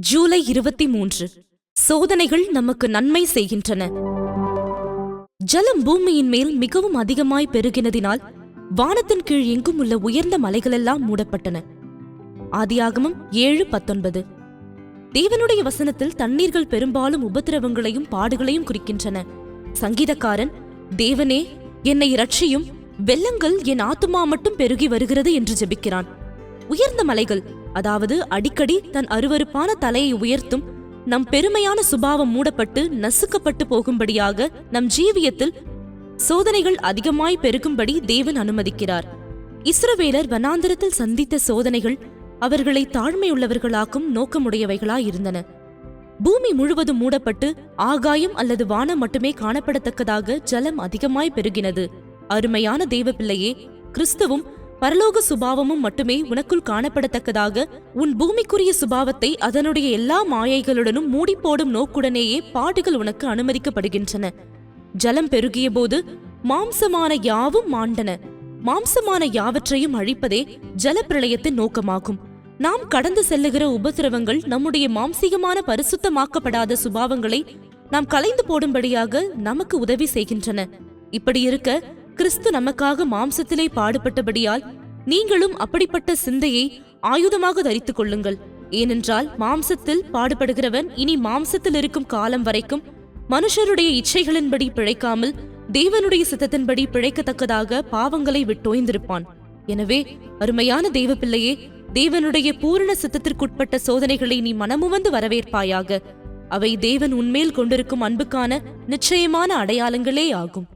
ஜூலை இருபத்தி மூன்று. சோதனைகள் நமக்கு நன்மை செய்கின்றன. ஜலம் பூமியின் மேல் மிகவும் அதிகமாய் பெருகினதினால் வானத்தின் கீழ் எங்கும் உள்ள உயர்ந்த மலைகளெல்லாம் மூடப்பட்டன. ஆதியாகமம் ஏழு பத்தொன்பது. தேவனுடைய வசனத்தில் தண்ணீர்கள் பெரும்பாலும் உபத்திரவங்களையும் பாடுகளையும் குறிக்கின்றன. சங்கீதக்காரன் தேவனே என்னை இரட்சியும் வெள்ளங்கள் என் ஆத்துமா மட்டும் பெருகி வருகிறது என்று ஜெபிக்கிறான். உயர்ந்த மலைகள். அதாவது அடிக்கடி தன் அருவருப்பான தலையை உயர்த்தும் நம் பெருமையான சுபாவம் மூடப்பட்டு நசுக்கப்பட்டு போகும்படியாக நம் ஜீவியத்தில் சோதனைகள் அதிகமாய் பெருகும்படி தேவன் அனுமதிக்கிறார். இஸ்ரவேலர் வனாந்தரத்தில் சந்தித்த சோதனைகள் அவர்களை தாழ்மையுள்ளவர்களாக்கும் நோக்கமுடையவைகளாய் இருந்தன பூமி முழுவதும் மூடப்பட்டு ஆகாயம் அல்லது வானம் மட்டுமே காணப்படத்தக்கதாக ஜலம் அதிகமாய் பெருகினது. அருமையான தேவ பிள்ளையே கிறிஸ்துவும் பரலோக சுபாவமும் மட்டுமே உனக்குள் காணப்படத்தக்கதாக உன் பூமிக்குரிய சுபாவத்தை அதனுடைய எல்லா மாயைகளுடனும் மூடிப்போடும் நோக்குடனேயே பாடுகள் உனக்கு அனுமதிக்கப்படுகின்றன. ஜலம் பெருகிய போது மாம்சமான யாவும் மாண்டன. மாம்சமான யாவற்றையும் அழிப்பதே ஜலப்பிரளயத்தின் நோக்கமாகும். நாம் கடந்து செல்லுகிற உபதிரவங்கள் நம்முடைய மாம்சீகமான பரிசுத்தமாக்கப்படாத சுபாவங்களை நாம் கலைந்து போடும்படியாக நமக்கு உதவி செய்கின்றன. இப்படி இருக்க கிறிஸ்து நமக்காக மாம்சத்திலே பாடுபட்டபடியால் நீங்களும் அப்படிப்பட்ட சிந்தையை ஆயுதமாக தரித்துக் கொள்ளுங்கள். ஏனென்றால் மாம்சத்தில் பாடுபடுகிறவன் இனி மாம்சத்தில் இருக்கும் காலம் வரைக்கும் மனுஷருடைய இச்சைகளின்படி பிழைக்காமல் தேவனுடைய சித்தத்தின்படி பிழைக்கத்தக்கதாக பாவங்களை விட்டோய்ந்திருப்பான். எனவே அருமையான தேவ பிள்ளையே தேவனுடைய பூரண சித்தத்திற்குட்பட்ட சோதனைகளை நீ மனமுவந்து வரவேற்பாயாக. அவை தேவன் உன்மேல் கொண்டிருக்கும் அன்புக்கான நிச்சயமான அடையாளங்களே ஆகும்.